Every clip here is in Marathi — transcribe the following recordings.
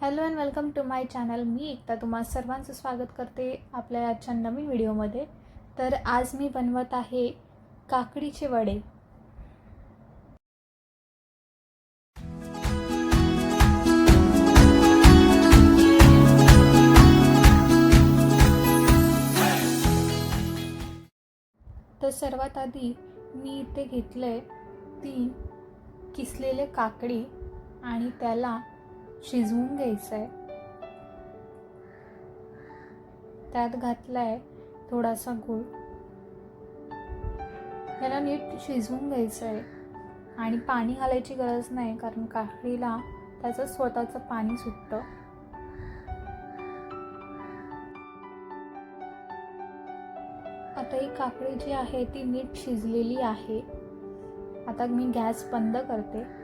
Hello and welcome to my channel मी एकता तुम्हा सर्वांचं स्वागत करते आपल्या आजच्या नवीन व्हिडिओमध्ये. तर आज मी बनवत आहे काकडीचे वडे. तर सर्वात आधी मी इथे घेतलं आहे तीन किसलेले काकडी आणि त्याला शिजवून घ्यायचं आहे त्यात घातला आहे थोडासा गूळ. त्याला नीट शिजवून घ्यायचं आहे आणि पाणी घालायची गरज नाही कारण काकडीला त्याचं स्वतःचं पाणी सुटतं. आता ही काकडी जी आहे ती नीट शिजलेली आहे. आता मी गॅस बंद करते.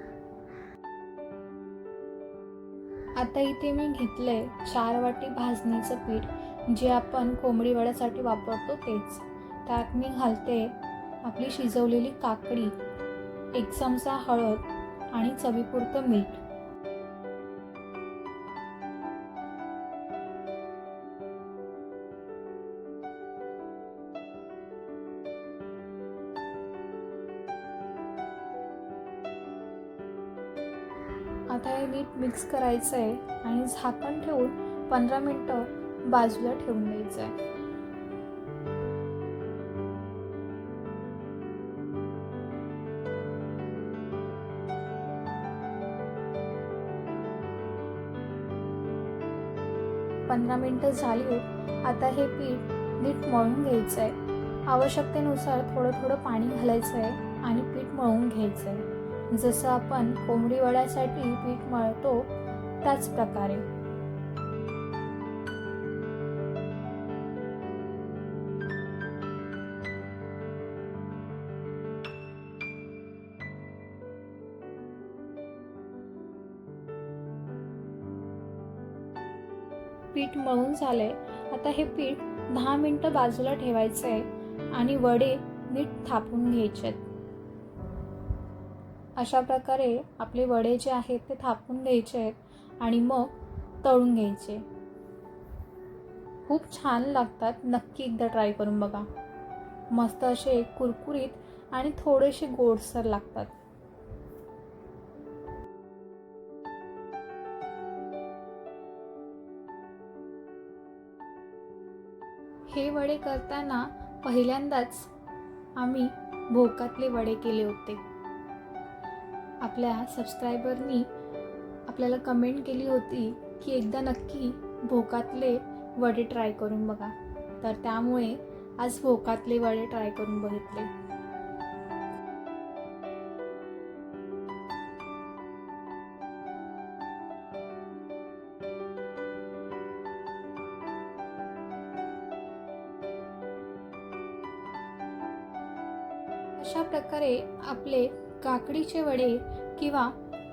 आता इथे मी घेतलंय चार वाटी भाजणीचं पीठ जे आपण कोंबडी वड्यासाठी वापरतो तेच. त्यात मी घालते आपली शिजवलेली काकडी एक चमचा हळद आणि चवीपुरतं मीठ. आता हे नीट मिक्स करायचं आहे आणि झाकण ठेवून पंधरा मिनटं बाजूला ठेवून द्यायचं आहे पंधरा मिनटं झाली आता हे पीठ नीट मळून घ्यायचं आहे आवश्यकतेनुसार थोडं थोडं पाणी घालायचं आहे आणि पीठ मळून घ्यायचं आहे जसं आपण कोंबडी वड्यासाठी पीठ मळतो त्याच प्रकारे. पीठ मळून झालंय. आता हे पीठ दहा मिनटं बाजूला ठेवायचं आहे आणि वडे नीट थापून घ्यायचे आहेत अशा प्रकारे आपले वडे जे आहेत ते थापून घ्यायचे आहेत आणि मग तळून घ्यायचे. खूप छान लागतात. नक्की एकदा ट्राय करून बघा. मस्त असे कुरकुरीत आणि थोडेसे गोडसर लागतात. हे वडे करताना पहिल्यांदाच आम्ही भोकातले वडे केले होते. आपल्या सबस्क्रायबरनी आपल्याला कमेंट केली होती की एकदा नक्की भोकातले वडे ट्राय करून बघा. तर त्यामुळे आज भोकातले वडे ट्राय करून बघितले. अशा प्रकारे आपले काकडीचे वडे किंवा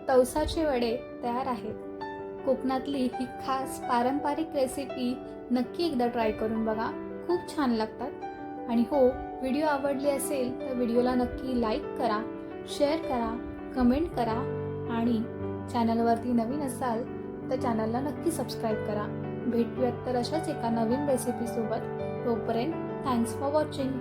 तवसाचे वडे तयार आहेत. कोकणातली ही खास पारंपरिक रेसिपी नक्की एकदा ट्राय करून बघा. खूप छान लागतात. आणि हो व्हिडिओ आवडली असेल तर व्हिडिओला नक्की लाईक करा शेअर करा कमेंट करा आणि चॅनलवरती नवीन असाल तर चॅनलला नक्की सबस्क्राईब करा. भेटूयात तर अशाच एका नवीन रेसिपीसोबत तोपर्यंत थँक्स फॉर वॉचिंग